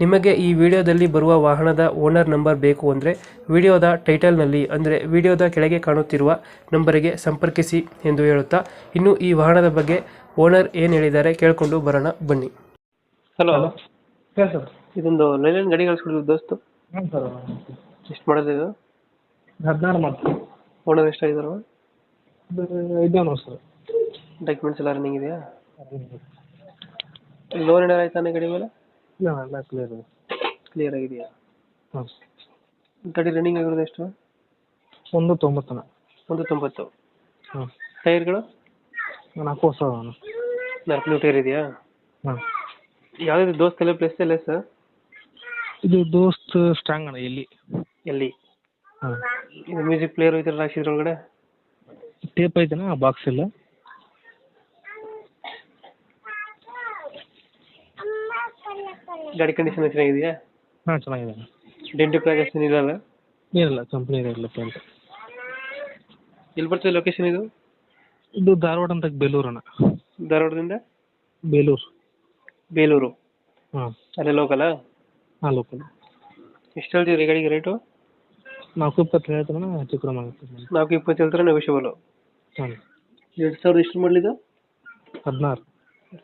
ನಿಮಗೆ ಈ ವಿಡಿಯೋದಲ್ಲಿ ಬರುವ ವಾಹನದ ಓನರ್ ನಂಬರ್ ಬೇಕು ಅಂದರೆ ವಿಡಿಯೋದ ಟೈಟಲ್ನಲ್ಲಿ ಅಂದರೆ ವಿಡಿಯೋದ ಕೆಳಗೆ ಕಾಣುತ್ತಿರುವ ನಂಬರಿಗೆ ಸಂಪರ್ಕಿಸಿ ಎಂದು ಹೇಳುತ್ತಾ ಇನ್ನು ಈ ವಾಹನದ ಬಗ್ಗೆ ಓನರ್ ಏನು ಹೇಳಿದ್ದಾರೆ ಕೇಳಿಕೊಂಡು ಬರೋಣ ಬನ್ನಿ. ಹಲೋ. ಹೇಳಿ ಸರ್. ಇದೊಂದು ಲೈಲನ್ ಗಾಡಿ ಕಳಿಸ್ಕೊಡಿದ್ರು ದೋಸ್ತು. ಹ್ಞೂ ಸರ್ ಎಷ್ಟು ಮಾಡೋದು ಇದು? ಹದಿನಾರು ಮಾಡ್ತೀವಿ ಓನರ್ ಇದೇನು ಸರ್. ಡಾಕ್ಯುಮೆಂಟ್ಸ್ ಎಲ್ಲ ರನ್ನಿಂಗ್ ಇದೆಯಾ? ಲೋನ್ ಏನಾರು ಆಯ್ತಾನೆ ಗಾಡಿ ಮೇಲೆ? ಇಲ್ಲ ಎಲ್ಲ ಕ್ಲಿಯರ್ ಇದೆ ಕ್ಲಿಯರ್ ಆಗಿದೆಯಾ? ಹಾಂ. ಗಾಡಿ ರನ್ನಿಂಗ್ ಆಗಿರೋದು ಎಷ್ಟು? ಒಂದು ತೊಂಬತ್ತನ. ಒಂದು ತೊಂಬತ್ತು. ಹಾಂ. ಟೈರ್ಗಳು? ನಾಲ್ಕು ಹೊಸ ನಾಲ್ಕು ಟೈರ್ ಇದೆಯಾ? ಹಾಂ. ಯಾವುದಿದೆ ದೋಸ್ತ್ ಎಲ್ಲ ಪ್ಲೇಸ್ ಎಲ್ಲ ಸರ್ ಇದು ದೋಸ್ತ್ ಸ್ಟ್ರಾಂಗ್ ಅಣ್ಣ ಎಲ್ಲಿ? ಎಲ್ಲಿ? ಹಾಂ. ಇದು ಮ್ಯೂಸಿಕ್ ಪ್ಲೇಯರ್ ಈ ಥರ ಹಾಕ್ಸಿದ್ರ ಒಳಗಡೆ ಟೇಪ್ ಐತೆನಾ ಬಾಕ್ಸ್ ಇಲ್ಲ ಗಾಡಿ ಕಂಡೀಷನ್ ಚೆನ್ನಾಗಿದೆಯಾ? ಹಾ ಚೆನ್ನಾಗಿದೆ. ಡೆಂಟು ಕ್ರಾಚಸ್ ಏನಿಲ್ಲ ಏನಿಲ್ಲ ಕಂಪ್ನಿ ಇರಲ್ಲ ಪೇಂಟ್ ಎಲ್ಲಿ ಬರ್ತದೆ ಲೊಕೇಶನ್ ಇದು? ಇದು ಧಾರವಾಡ ಅಂತ ಬೇಲೂರು ಅಣ್ಣ. ಧಾರವಾಡದಿಂದ? ಬೇಲೂರು. ಬೇಲೂರು. ಹಾಂ. ಅಲ್ಲೇ ಲೋಕಲಾ ಹಾಂ ಲೋಕಲ್ ಎಷ್ಟು ಹೇಳ್ತೀವಿ ಗಾಡಿಗೆ ರೇಟು ನಾಲ್ಕು ಇಪ್ಪತ್ತು ಹೇಳ್ತಾರಣ್ಣ ಹೆಚ್ಚು ಕಡಿಮೆ ಆಗುತ್ತೆ. ನಾಲ್ಕು ಇಪ್ಪತ್ತು ಹೇಳ್ತಾರೆ ನೆಗೋಷಿಯಬಲ್ ಹಾಂ. ಎರಡು ಸಾವಿರದ ಎಷ್ಟು ಮಾಡಲಿದ್ದು ಹದಿನಾರು.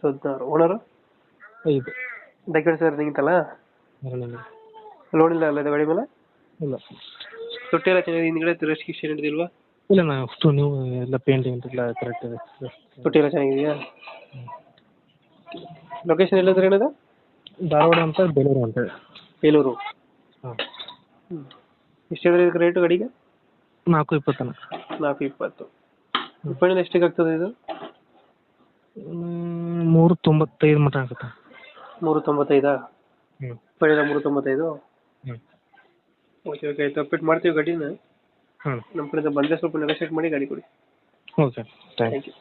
ಹದಿನಾರು. ಓನರು ಐದು. ಡಾಕ್ಯುಮೆಂಟ್ಸ್ ಸರ್ ನಿಂತಲ್ಲ ಎರಡನೇ ಲೋನ್ ಇಲ್ಲ ಅಲ್ಲ ಇದು ಗಾಡಿ ಮೇಲೆ? ಇಲ್ಲ. ತೊಟ್ಟಿ ಎಲ್ಲ ಚೆನ್ನಾಗಿದೆ ಹಿಂದ್ಗಡೆ ರೆಸ್ಟ್ರಿಕ್ಷನ್ ಹಿಡಿದಿಲ್ವಾ ಇಲ್ಲ ನಾ ಅಷ್ಟು ನೀವು ಎಲ್ಲ ಪೇಂಟಿಂಗ್ ಎಲ್ಲ ಕರೆಕ್ಟ್ ಇದೆ. ತೊಟ್ಟಿ ಎಲ್ಲ ಚೆನ್ನಾಗಿದೆಯಾ? ಲೊಕೇಶನ್ ಎಲ್ಲಂದ್ರೆ ಏನದು? ಧಾರವಾಡ ಅಂತ ಬೇಲೂರು ಅಂತ. ಹೇಳಿ ಬೇಲೂರು. ಹಾಂ. ಎಷ್ಟು ಹೇಳಿದ್ರೆ ಇದಕ್ಕೆ ರೇಟು ಗಾಡಿಗೆ? ನಾಲ್ಕು ಇಪ್ಪತ್ತನ ನಾಲ್ಕು ಇಪ್ಪತ್ತು. ಫೈನಲ್ ಎಷ್ಟಿಗೆ ಆಗ್ತದೆ ಇದು? ಮೂರು ತೊಂಬತ್ತೈದು ಮಟ ಆಗುತ್ತೆ. ಮೂರು ತೊಂಬತ್ತೈದಾ ಹ್ಞೂ ಫೈನಲ್ ಮೂರು ತೊಂಬತ್ತೈದು ಹ್ಞೂ ಓಕೆ ಓಕೆ ಆಯ್ತು. ಅಪ್ಡೇಟ್ ಮಾಡ್ತೀವಿ ಗಾಡಿನ. ನಮ್ ನಮ್ಮ ಕಡೆಯಿಂದ ಬಂದರೆ ಸ್ವಲ್ಪ ನೆಗೋಷಿಯೇಟ್ ಮಾಡಿ ಗಾಡಿ ಕೊಡಿ. Okay thank you thank you